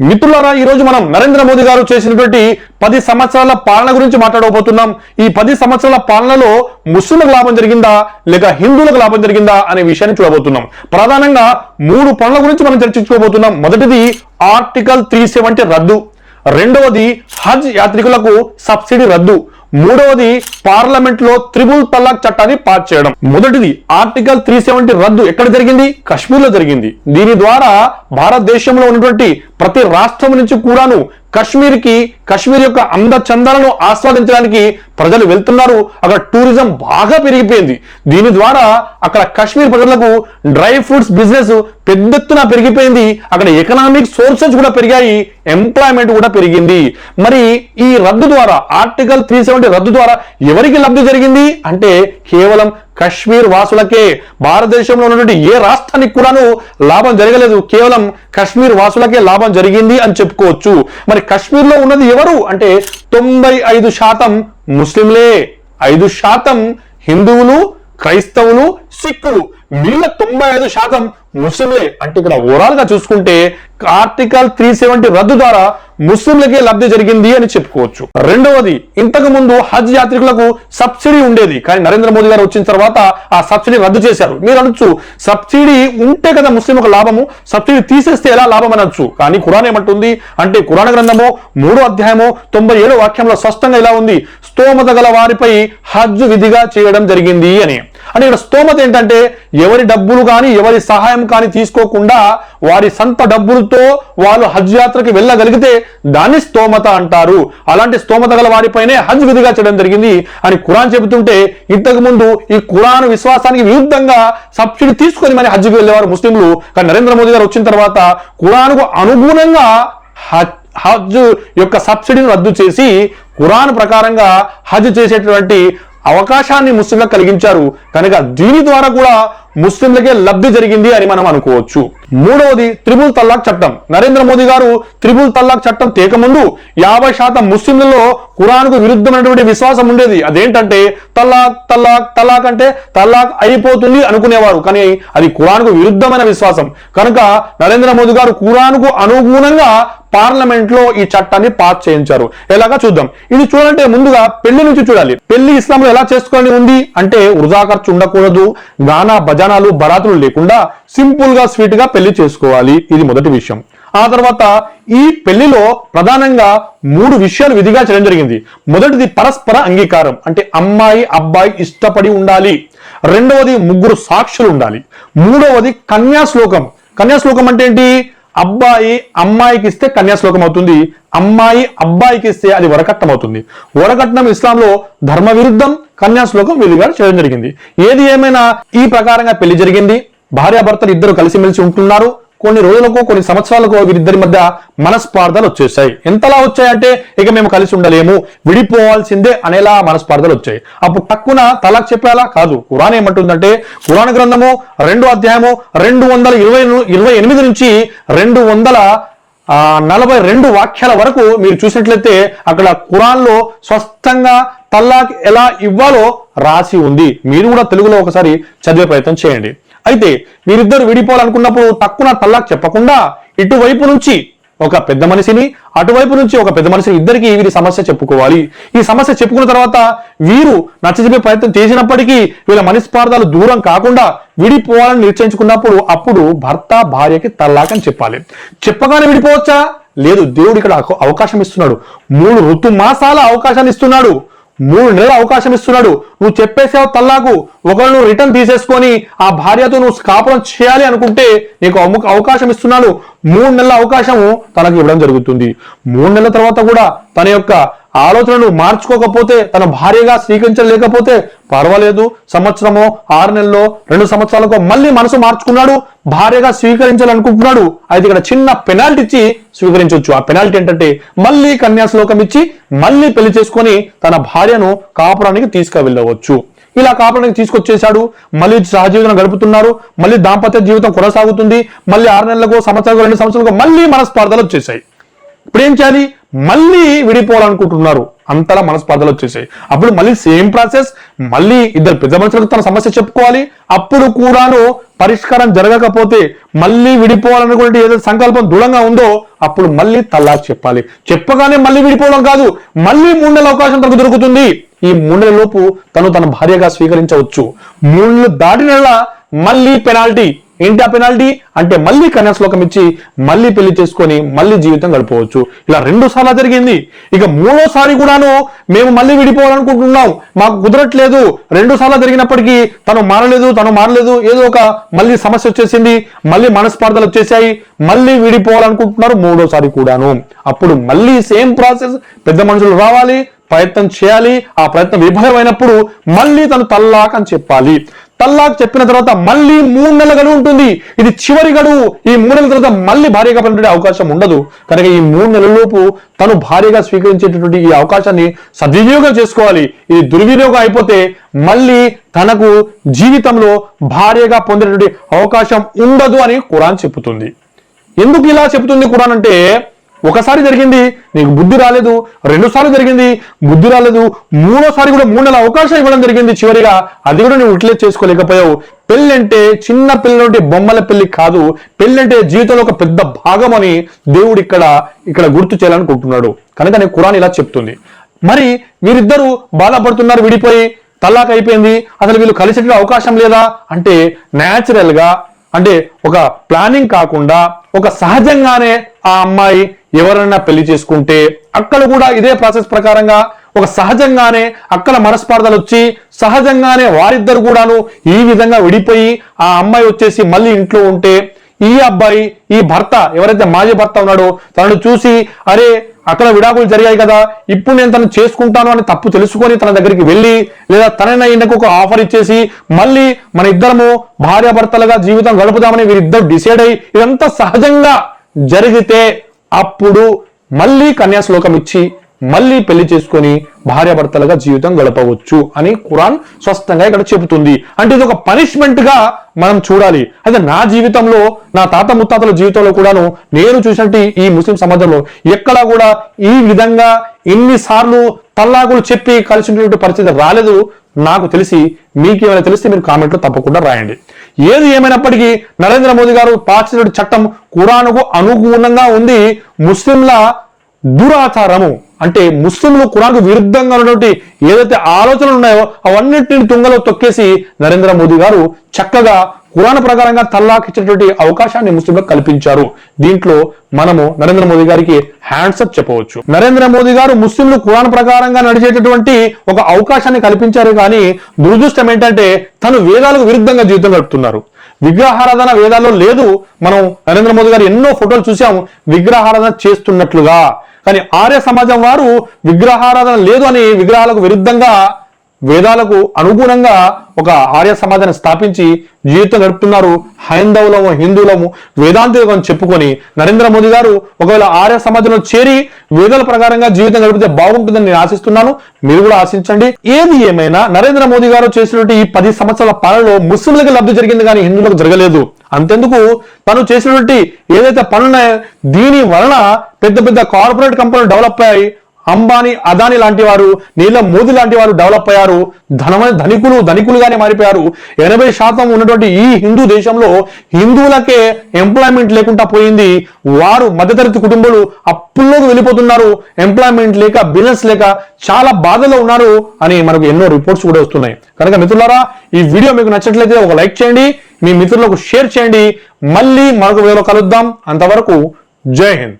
మిత్రులారా ఈరోజు మనం నరేంద్ర మోదీ గారు చేసినటువంటి పది సంవత్సరాల పాలన గురించి మాట్లాడబోతున్నాం. ఈ పది సంవత్సరాల పాలనలో ముస్లింలకు లాభం జరిగిందా లేక హిందువులకు లాభం జరిగిందా అనే విషయాన్ని చూడబోతున్నాం. ప్రధానంగా మూడు పనుల గురించి మనం చర్చించుకోబోతున్నాం. మొదటిది ఆర్టికల్ త్రీ సెవెంటీ రద్దు. రెండవది హజ్ యాత్రికులకు సబ్సిడీ రద్దు. మూడవది పార్లమెంట్లో త్రిబుల్ తలాక్ చట్టాన్ని పాస్ చేయడం. మొదటిది ఆర్టికల్ త్రీ సెవెంటీ రద్దు ఎక్కడ జరిగింది? కశ్మీర్లో జరిగింది. దీని ద్వారా భారతదేశంలో ఉన్నటువంటి ప్రతి రాష్ట్రం నుంచి కూడాను కశ్మీర్కి కశ్మీర్ యొక్క అంద చందాలను ఆస్వాదించడానికి ప్రజలు వెళ్తున్నారు. అక్కడ టూరిజం బాగా పెరిగిపోయింది. దీని ద్వారా అక్కడ కశ్మీర్ ప్రజలకు డ్రై ఫ్రూట్స్ బిజినెస్ పెద్ద ఎత్తున పెరిగిపోయింది. అక్కడ ఎకనామిక్ సోర్సెస్ కూడా పెరిగాయి. ఎంప్లాయ్మెంట్ కూడా పెరిగింది. మరి ఈ రద్దు ద్వారా ఆర్టికల్ త్రీ సెవెంటీ రద్దు ద్వారా ఎవరికి లబ్ధి జరిగింది? అంటే కేవలం కశ్మీర్ వాసులకే భారతదేశంలో ఉన్నటువంటి ఏ రాష్ట్రానికి కూడాను లాభం జరగలేదు. కేవలం కశ్మీర్ వాసులకే లాభం జరిగింది అని చెప్పుకోవచ్చు. మరి కశ్మీర్లో ఉన్నది ఎవరు? అంటే తొంభై ఐదు శాతం ముస్లింలే. ఐదు శాతం హిందువులు క్రైస్తవులు సిక్కులు మిగిలిన తొంభై ఐదు శాతం ముస్లింలే. అంటే ఇక్కడ ఓవరాల్గా చూసుకుంటే ఆర్టికల్ త్రీ సెవెంటీ రద్దు ద్వారా ముస్లింలకే లబ్ధి జరిగింది అని చెప్పుకోవచ్చు. రెండవది ఇంతకు ముందు హజ్ యాత్రికులకు సబ్సిడీ ఉండేది. కానీ నరేంద్ర మోదీ గారు వచ్చిన తర్వాత ఆ సబ్సిడీ రద్దు చేశారు. మీరు అనొచ్చు సబ్సిడీ ఉంటే కదా ముస్లింలకు లాభము సబ్సిడీ తీసేస్తే ఎలా లాభం అనొచ్చు? కానీ ఖురాన్ ఏమంటుంది? అంటే కురాణ గ్రంథము మూడో అధ్యాయము తొంభై ఏడో వాక్యంలో స్పష్టంగా ఇలా ఉంది. స్తోమత గల వారిపై హజ్ విధిగా చేయడం జరిగింది అని. అంటే ఇక్కడ స్తోమత ఏంటంటే ఎవరి డబ్బులు కానీ ఎవరి సహాయం కానీ తీసుకోకుండా వారి సొంత డబ్బులతో వాళ్ళు హజ్ యాత్రకి వెళ్ళగలిగితే దాన్ని స్తోమత అంటారు. అలాంటి స్తోమత గల వారిపైనే హజ్ విధిగా చేయడం జరిగింది అని కురాన్ చెబుతుంటే ఇంతకు ముందు ఈ ఖురాన్ విశ్వాసానికి విరుద్ధంగా సబ్సిడీ తీసుకొని మరి హజ్కి వెళ్ళేవారు ముస్లింలు. కానీ నరేంద్ర మోదీ గారు వచ్చిన తర్వాత కురాన్కు అనుగుణంగా హజ్ హజ్ యొక్క సబ్సిడీని రద్దు చేసి ఖురాన్ ప్రకారంగా హజ్ చేసేటువంటి అవకాశాన్ని ముస్లింలకు కలిగించారు. కనుక దీని ద్వారా కూడా ముస్లింలకే లబ్ధి జరిగింది అని మనం అనుకోవచ్చు. మూడవది త్రిబుల్ తల్లాక్ చట్టం. నరేంద్ర మోదీ గారు త్రిబుల్ తల్లాక్ చట్టం తేకముందు యాభై శాతం ముస్లింలలో ఖురాన్కు విరుద్ధమైనటువంటి విశ్వాసం ఉండేది. అదేంటంటే తల్లాక్ తల్లాక్ తల్లాక్ అంటే తల్లాక్ అయిపోతుంది అనుకునేవారు. కానీ అది ఖురాన్కు విరుద్ధమైన విశ్వాసం. కనుక నరేంద్ర మోదీ గారు ఖురాన్కు అనుగుణంగా పార్లమెంట్లో ఈ చట్టాన్ని పాస్ చేయించారు. ఎలాగా చూద్దాం. ఇది చూడంటే ముందుగా పెళ్ళి నుంచి చూడాలి. పెళ్ళి ఇస్లాంలో ఎలా చేసుకోవాలని ఉంది? అంటే వృధా ఖర్చు ఉండకూడదు గానా భజనాలు బరాతులు లేకుండా సింపుల్గా స్వీట్గా పెళ్ళి చేసుకోవాలి. ఇది మొదటి విషయం. ఆ తర్వాత ఈ పెళ్ళిలో ప్రధానంగా మూడు విషయాలు విధిగా చేయడం జరిగింది. మొదటిది పరస్పర అంగీకారం. అంటే అమ్మాయి అబ్బాయి ఇష్టపడి ఉండాలి. రెండవది ముగ్గురు సాక్షులు ఉండాలి. మూడవది కన్యాశ్లోకం. కన్యాశ్లోకం అంటే ఏంటి? అబ్బాయి అమ్మాయికి ఇస్తే కన్యాశ్లోకం అవుతుంది. అమ్మాయి అబ్బాయికి ఇస్తే అది వరకట్నం అవుతుంది. వరకట్నం ఇస్లాంలో ధర్మ విరుద్ధం కన్యాశ్లోకం విధిగా చేయడం జరిగింది. ఏది ఏమైనా ఈ ప్రకారంగా పెళ్ళి జరిగింది? భార్యాభర్తలు ఇద్దరు కలిసిమెలిసి ఉంటున్నారు. కొన్ని రోజులకు కొన్ని సంవత్సరాలకు వీరిద్దరి మధ్య మనస్పార్థలు వచ్చేసాయి ఎంతలా వచ్చాయంటే ఇక మేము కలిసి ఉండలేము. విడిపోవాల్సిందే అనేలా మనస్పార్థలు వచ్చాయి. అప్పుడు తక్కువ తలాక్ చెప్పేలా? కాదు. కురాన్ ఏమంటుందంటే కురాన్ గ్రంథము రెండు అధ్యాయము రెండు వందల ఇరవై ఇరవై ఎనిమిది నుంచి రెండు వందల నలభై రెండు వాక్యాల వరకు మీరు చూసినట్లయితే అక్కడ ఖురాన్లో స్పష్టంగా తల్లాక్ ఎలా ఇవ్వాలో రాసి ఉంది. మీరు కూడా తెలుగులో ఒకసారి చదివే ప్రయత్నం చేయండి. అయితే వీరిద్దరు విడిపోవాలనుకున్నప్పుడు తక్కువ తల్లాక్ చెప్పకుండా ఇటువైపు నుంచి ఒక పెద్ద మనిషిని అటువైపు నుంచి ఒక పెద్ద మనిషిని ఇద్దరికి వీరి సమస్య చెప్పుకోవాలి. ఈ సమస్య చెప్పుకున్న తర్వాత వీరు నచ్చజెప్పే ప్రయత్నం చేసినప్పటికీ వీళ్ళ మనస్పార్థాలు దూరం కాకుండా విడిపోవాలని నిశ్చయించుకున్నప్పుడు అప్పుడు భర్త భార్యకి తల్లాక్ అని చెప్పాలి. చెప్పగానే విడిపోవచ్చా? లేదు దేవుడు ఇక్కడ అవకాశం ఇస్తున్నాడు. మూడు ఋతు మాసాల అవకాశాన్ని ఇస్తున్నాడు. మూడు నెలల అవకాశం ఇస్తున్నాడు. నువ్వు చెప్పేసావు తల్లాకు ఒకరు నువ్వు రిటర్న్ తీసేసుకొని ఆ భార్యతో నువ్వు కాపురం చేయాలి అనుకుంటే నీకు అమ్ముకు అవకాశం ఇస్తున్నాడు. మూడు నెలల అవకాశము తనకు ఇవ్వడం జరుగుతుంది. మూడు నెలల తర్వాత కూడా తన యొక్క ఆలోచనను మార్చుకోకపోతే తన భార్యగా స్వీకరించలేకపోతే పర్వాలేదు. సంవత్సరమో ఆరు నెలలో రెండు సంవత్సరాలకు మళ్ళీ మనసు మార్చుకున్నాడు భార్యగా స్వీకరించాలనుకుంటున్నాడు. అయితే ఇక్కడ చిన్న పెనాల్టీ ఇచ్చి స్వీకరించవచ్చు ఆ పెనాల్టీ ఏంటంటే మళ్ళీ కన్యాశ్లోకం ఇచ్చి మళ్ళీ పెళ్ళి చేసుకొని తన భార్యను కాపురానికి తీసుకువెళ్ళవచ్చు. ఇలా కాపురానికి తీసుకొచ్చేశాడు. మళ్ళీ సహజీవితం గడుపుతున్నారు. మళ్ళీ దాంపత్య జీవితం కొనసాగుతుంది. మళ్ళీ ఆరు నెలలకు సంవత్సరాలకు రెండు సంవత్సరాలకు మళ్ళీ మనస్పార్థాలు వచ్చేసాయి ఇప్పుడు ఏం చేయాలి? మళ్ళీ విడిపోవాలనుకుంటున్నారు. అంతలా మనస్పర్ధలు వచ్చేసాయి. అప్పుడు మళ్ళీ సేమ్ ప్రాసెస్ మళ్ళీ ఇద్దరు పెద్ద మనుషులకు తన సమస్య చెప్పుకోవాలి. అప్పుడు కూడాను పరిష్కారం జరగకపోతే మళ్ళీ విడిపోవాలనుకుంటే ఏదైతే సంకల్పం దృఢంగా ఉందో అప్పుడు మళ్ళీ తల్లాక్ చెప్పాలి. చెప్పగానే మళ్ళీ విడిపోవడం కాదు మళ్ళీ మూడు నెలల అవకాశం తనకు దొరుకుతుంది. ఈ మూడు నెలల లోపు తను తన భార్యగా స్వీకరించవచ్చు. మూడు నెలలు దాటిన మళ్ళీ పెనాల్టీ ఏంటి ఆ పెనాల్టీ అంటే మళ్ళీ కన్యాశ్లోకం ఇచ్చి మళ్ళీ పెళ్ళి చేసుకొని మళ్ళీ జీవితం గడపవచ్చు. ఇలా రెండు సార్లు జరిగింది. ఇక మూడోసారి కూడాను మేము మళ్ళీ విడిపోవాలనుకుంటున్నాం. మాకు కుదరట్లేదు. రెండు సార్లు జరిగినప్పటికీ తను మారలేదు తను మారలేదు. ఏదో ఒక మళ్ళీ సమస్య వచ్చేసింది. మళ్ళీ మనస్పార్థలు వచ్చేసాయి మళ్ళీ విడిపోవాలనుకుంటున్నారు మూడోసారి కూడాను. అప్పుడు మళ్ళీ సేమ్ ప్రాసెస్ పెద్ద మనుషులు రావాలి ప్రయత్నం చేయాలి. ఆ ప్రయత్నం విఫలమైనప్పుడు మళ్ళీ తను తల్లాక్ అని చెప్పాలి. తల్లాక్ చెప్పిన తర్వాత మళ్ళీ మూడు నెలల గడువు ఉంటుంది. ఇది చివరి గడువు. ఈ మూడు నెలల తర్వాత మళ్ళీ భార్యగా పడినటువంటి అవకాశం ఉండదు. కనుక ఈ మూడు నెలలలోపు తను భార్యగా స్వీకరించేటటువంటి ఈ అవకాశాన్ని సద్వినియోగం చేసుకోవాలి. ఇది దుర్వినియోగం అయిపోతే మళ్ళీ తనకు జీవితంలో భార్యగా పొందేటటువంటి అవకాశం ఉండదు అని కురాన్ చెబుతుంది. ఎందుకు ఇలా చెబుతుంది కురాన్ అంటే ఒకసారి జరిగింది నీకు బుద్ధి రాలేదు రెండు సార్లు జరిగింది బుద్ధి రాలేదు మూడోసారి కూడా మూడు నెలల అవకాశం ఇవ్వడం జరిగింది చివరిగా అది కూడా నువ్వు యూటిలైజ్ చేసుకోలేకపోయావు. పెళ్ళి అంటే చిన్న పిల్లలంటే బొమ్మల పెళ్ళి కాదు పెళ్ళి అంటే జీవితంలో ఒక పెద్ద భాగం అని దేవుడు ఇక్కడ ఇక్కడ గుర్తు చేయాలనుకుంటున్నాడు. కనుక నేను ఖురాన్ ఇలా చెప్తుంది. మరి వీరిద్దరూ బాధపడుతున్నారు విడిపోయి తల్లాక్ అయిపోయింది అసలు వీళ్ళు కలిసేట అవకాశం లేదా? అంటే న్యాచురల్గా అంటే ఒక ప్లానింగ్ కాకుండా ఒక సహజంగానే ఆ అమ్మాయి ఎవరైనా పెళ్ళి చేసుకుంటే అక్కడ కూడా ఇదే ప్రాసెస్ ప్రకారంగా ఒక సహజంగానే అక్కడ మనస్పార్థలు వచ్చి సహజంగానే వారిద్దరు కూడాను ఈ విధంగా విడిపోయి ఆ అమ్మాయి వచ్చేసి మళ్ళీ ఇంట్లో ఉంటే ఈ అబ్బాయి ఈ భర్త ఎవరైతే మాజీ భర్త ఉన్నాడో తనను చూసి అరే అక్కడ విడాకులు జరిగాయి కదా ఇప్పుడు నేను తను చేసుకుంటాను అని తప్పు తెలుసుకొని తన దగ్గరికి వెళ్ళి లేదా తనైనా ఈయనకు ఒక ఆఫర్ ఇచ్చేసి మళ్ళీ మన ఇద్దరము భార్యాభర్తలుగా జీవితం గడుపుదామని వీరిద్దరు డిసైడ్ అయ్యి ఇదంతా సహజంగా జరిగితే అప్పుడు మళ్ళీ కన్యాశ్లోకం ఇచ్చి మళ్ళీ పెళ్ళి చేసుకొని భార్యాభర్తలుగా జీవితం గడపవచ్చు అని ఖురాన్ స్పష్టంగా ఇక్కడ చెబుతుంది. అంటే ఇది ఒక పనిష్మెంట్గా మనం చూడాలి. అయితే నా జీవితంలో నా తాత ముత్తాతల జీవితంలో కూడాను నేను చూసినట్టు ఈ ముస్లిం సమాజంలో ఎక్కడా కూడా ఈ విధంగా ఇన్నిసార్లు తల్లాకులు చెప్పి కలిసినటువంటి పరిస్థితి రాలేదు. నాకు తెలిసి మీకు ఏమైనా తెలిస్తే మీరు కామెంట్లో తప్పకుండా రాయండి. ఏది ఏమైనప్పటికీ నరేంద్ర మోదీ గారు పాశ్చాత్య చట్టం ఖురానుకు అనుగుణంగా ఉంది. ముస్లింల దురాచారము అంటే ముస్లింలు కురాన్కు విరుద్ధంగా ఉన్నటువంటి ఏదైతే ఆలోచనలు ఉన్నాయో అవన్నింటిని తుంగలో తొక్కేసి నరేంద్ర మోదీ గారు చక్కగా కురాన్ ప్రకారంగా తల్లాక్ ఇచ్చినటువంటి అవకాశాన్ని ముస్లింలకు కల్పించారు. దీంట్లో మనము నరేంద్ర మోదీ గారికి హ్యాండ్సప్ చెప్పవచ్చు. నరేంద్ర మోదీ గారు ముస్లింలు కురాన్ ప్రకారంగా నడిచేటటువంటి ఒక అవకాశాన్ని కల్పించారు కానీ దురదృష్టం ఏంటంటే తను వేదాలకు విరుద్ధంగా జీవితం గడుపుతున్నారు. విగ్రహారాధన వేదాల్లో లేదు. మనం నరేంద్ర మోదీ గారు ఎన్నో ఫోటోలు చూసాం విగ్రహారాధన చేస్తున్నట్లుగా. కానీ ఆర్య సమాజం వారు విగ్రహారాధన లేదు అని విగ్రహాలకు విరుద్ధంగా వేదాలకు అనుగుణంగా ఒక ఆర్య సమాజాన్ని స్థాపించి జీవితం గడుపుతున్నారు హైందవులము హిందువులము వేదాంతికం చెప్పుకొని. నరేంద్ర మోదీ గారు ఒకవేళ ఆర్య సమాజంలో చేరి వేదాల ప్రకారంగా జీవితం గడిపితే బాగుంటుందని నేను ఆశిస్తున్నాను. మీరు కూడా ఆశించండి. ఏది ఏమైనా నరేంద్ర మోదీ గారు చేసినటువంటి ఈ పది సంవత్సరాల పాలనలో ముస్లింలకు లబ్ధి జరిగింది కానీ హిందువులకు జరగలేదు. అంతెందుకు తను చేసినటువంటి ఏదైతే పనులున్నాయో దీని వలన పెద్ద పెద్ద కార్పొరేట్ కంపెనీలు డెవలప్ అయ్యాయి. అంబానీ అదాని లాంటి వారు నీళ్ళ మోదీ లాంటి వారు డెవలప్ అయ్యారు. ధనమైన ధనికులు ధనికులుగానే మారిపోయారు. ఎనభై శాతం ఉన్నటువంటి ఈ హిందూ దేశంలో హిందువులకే ఎంప్లాయ్మెంట్ లేకుండా పోయింది. వారు మధ్యతరగతి కుటుంబాలు అప్పుల్లోకి వెళ్ళిపోతున్నారు. ఎంప్లాయ్మెంట్ లేక బిజినెస్ లేక చాలా బాధలో ఉన్నారు అని మనకు ఎన్నో రిపోర్ట్స్ కూడా వస్తున్నాయి. కనుక మిత్రులారా ఈ వీడియో మీకు నచ్చట్లయితే ఒక లైక్ చేయండి. మీ మిత్రులకు షేర్ చేయండి. మళ్ళీ మరొక వీడియోలో కలుద్దాం. అంతవరకు జై హింద్.